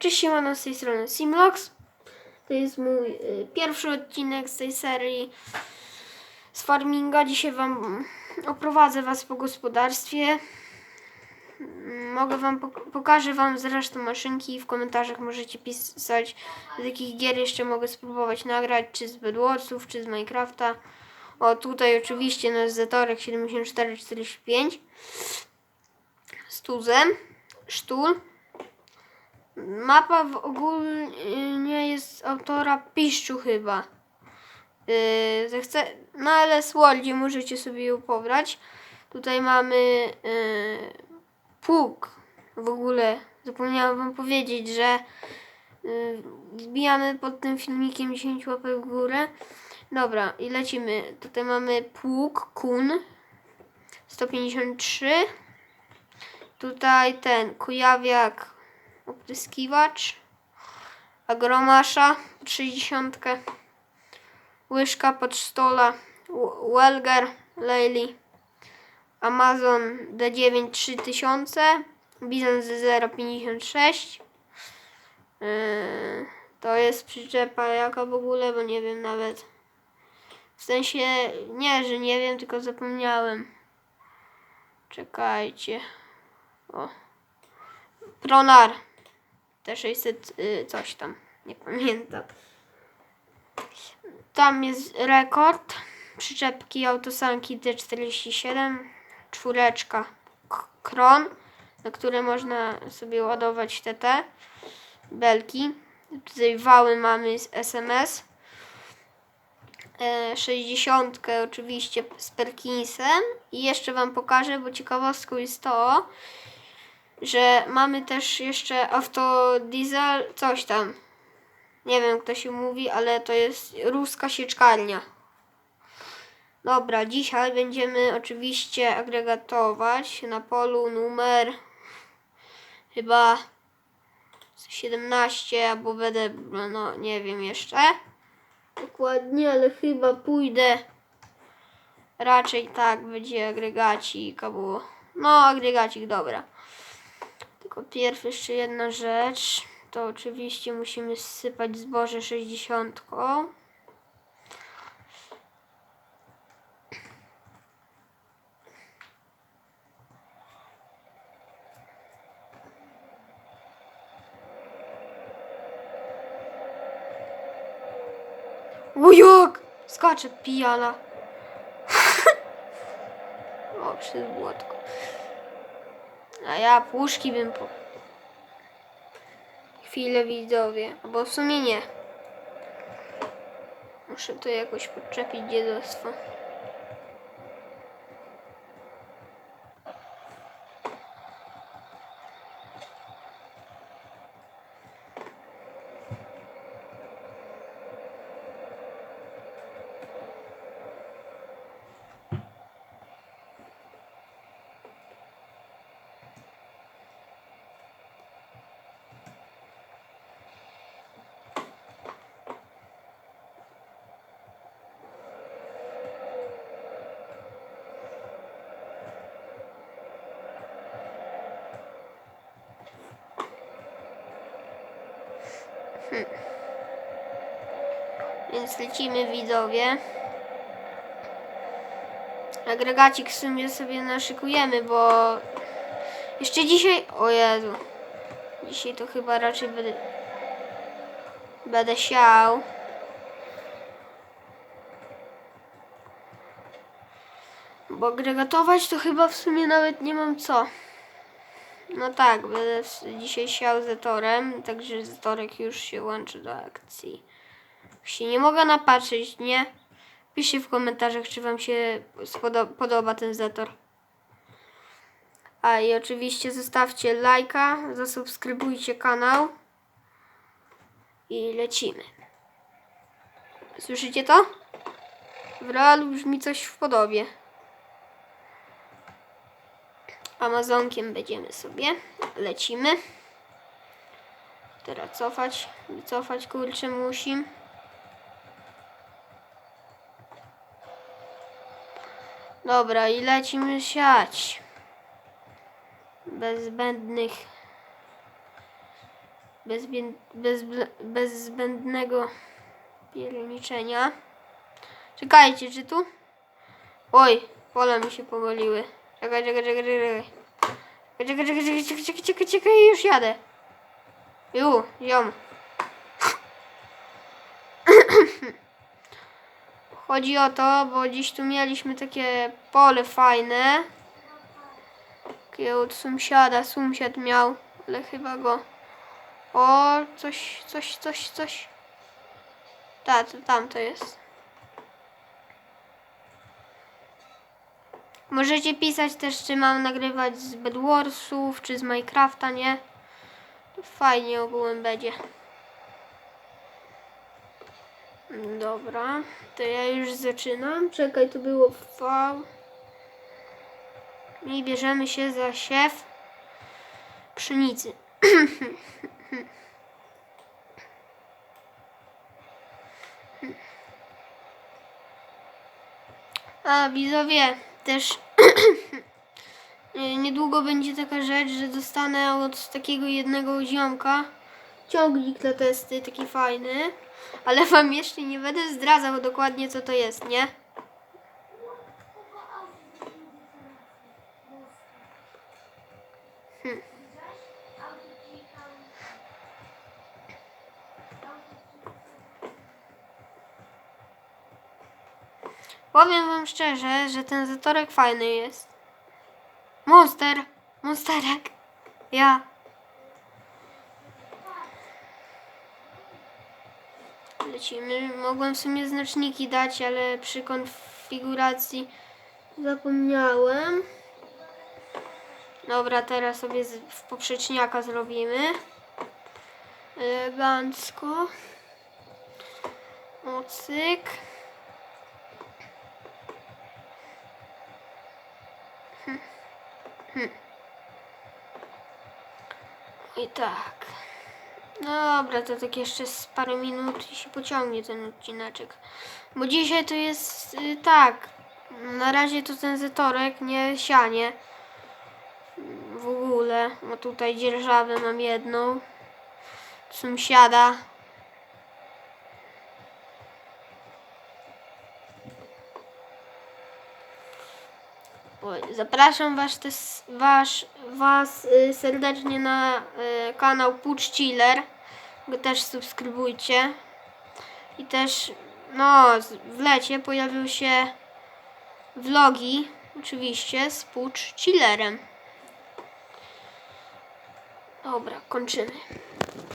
Cześć, siemano, z tej strony Simlox. To jest mój y, pierwszy odcinek z tej serii z farminga. Dzisiaj wam oprowadzę was po gospodarstwie. Mm, Mogę wam, pok- pokażę wam zresztą maszynki. W komentarzach możecie pisać, z jakich gier jeszcze mogę spróbować nagrać, czy z Bedwarsów, czy z Minecrafta. O, tutaj oczywiście nasz Zetorek 7445 z tuzem, sztul. Mapa w ogólnie jest autora Piszczu chyba. Yy, zechce, no ale z możecie sobie ją pobrać. Tutaj mamy yy. W ogóle zapomniałam wam powiedzieć, że yy, wbijamy pod tym filmikiem 10 łapek w górę. Dobra, i lecimy. Tutaj mamy pług kun 153. Tutaj ten kujawiak opryskiwacz, agromasza 60, łyżka pod stola, Welger, Lely, Amazon D9 3000, Bizon Z056. Yy, to jest przyczepa jaka w ogóle, bo nie wiem nawet. W sensie, nie, że nie wiem, tylko zapomniałem. Czekajcie. O. Pronar. T600 y, coś tam. Nie pamiętam. Tam jest rekord. Przyczepki autosanki T47. Czwóreczka. Kron. Na które można sobie ładować TT. Belki. Tutaj wały mamy z SMS. E, 60 oczywiście z Perkinsem. I jeszcze Wam pokażę, bo ciekawostką jest to, że mamy też jeszcze autodiesel, coś tam. Nie wiem, kto się mówi, ale to jest ruska sieczkarnia. Dobra, dzisiaj będziemy oczywiście agregatować na polu numer chyba 17, albo będę, no nie wiem jeszcze dokładnie, ale chyba pójdę raczej tak, będzie agregacik, albo no agregacik, dobra. Tylko pierw jeszcze jedna rzecz. To oczywiście musimy sypać zboże 60. Ujok! Skacze pijana. o, przez błotko. A ja puszki bym po... Chwilę widzowie, albo w sumie nie. Muszę to jakoś podczepić Więc lecimy widzowie. Agregacik w sumie sobie naszykujemy, bo jeszcze dzisiaj... O Jezu. Dzisiaj to chyba raczej będę... Będę siał. Bo agregatować to chyba w sumie nawet nie mam co. No tak, będę dzisiaj siał zetorem, także zetorek już się łączy do akcji. Się nie mogę napatrzeć, nie? Piszcie w komentarzach, czy wam się spodo- podoba ten zetor. A i oczywiście zostawcie lajka, zasubskrybujcie kanał. I lecimy. Słyszycie to? W realu brzmi coś w podobie. Amazonkiem będziemy sobie. Lecimy. Teraz cofać. Cofać kurczę musim. Dobra, i lecimy siać. Bez zbędnych bez, bez, bez zbędnego pierniczenia. Czekajcie, czy tu? Oj, pola mi się pomyliły. Czekaj, czekaj, czekaj, czekaj. Czekaj, czekaj, czekaj, czekaj, czekaj, czekaj, czekaj, już jadę. Ju, ziom. Chodzi o to, bo dziś tu mieliśmy takie pole fajne. Takie od sąsiada, sąsiad miał, ale chyba go... O, coś, coś, coś, coś. Tak, to tam to jest. Możecie pisać też, czy mam nagrywać z Bedwarsów, czy z Minecrafta, nie? Fajnie ogółem będzie. Dobra, to ja już zaczynam. Czekaj, to było V. I bierzemy się za siew pszenicy. A widzowie, też niedługo będzie taka rzecz, że dostanę od takiego jednego ziomka ciągnik na testy, taki fajny, ale wam jeszcze nie będę zdradzał dokładnie co to jest, nie? Powiem wam szczerze, że ten zatorek fajny jest. Monster! Monsterek! Ja. Lecimy. Mogłem w sumie znaczniki dać, ale przy konfiguracji zapomniałem. Dobra, teraz sobie w poprzeczniaka zrobimy. Elegancko. Ocyk. I tak. No dobra, to tak jeszcze z parę minut się pociągnie ten odcineczek. Bo dzisiaj to jest y, tak. Na razie to ten zetorek, nie sianie. W ogóle. Bo tutaj dzierżawę mam jedną. Sąsiada. Zapraszam was, też, was, was y, serdecznie na y, kanał Pucz Chiller. Go też subskrybujcie. I też, no, w lecie pojawią się vlogi, oczywiście, z Pucz Chillerem. Dobra, kończymy.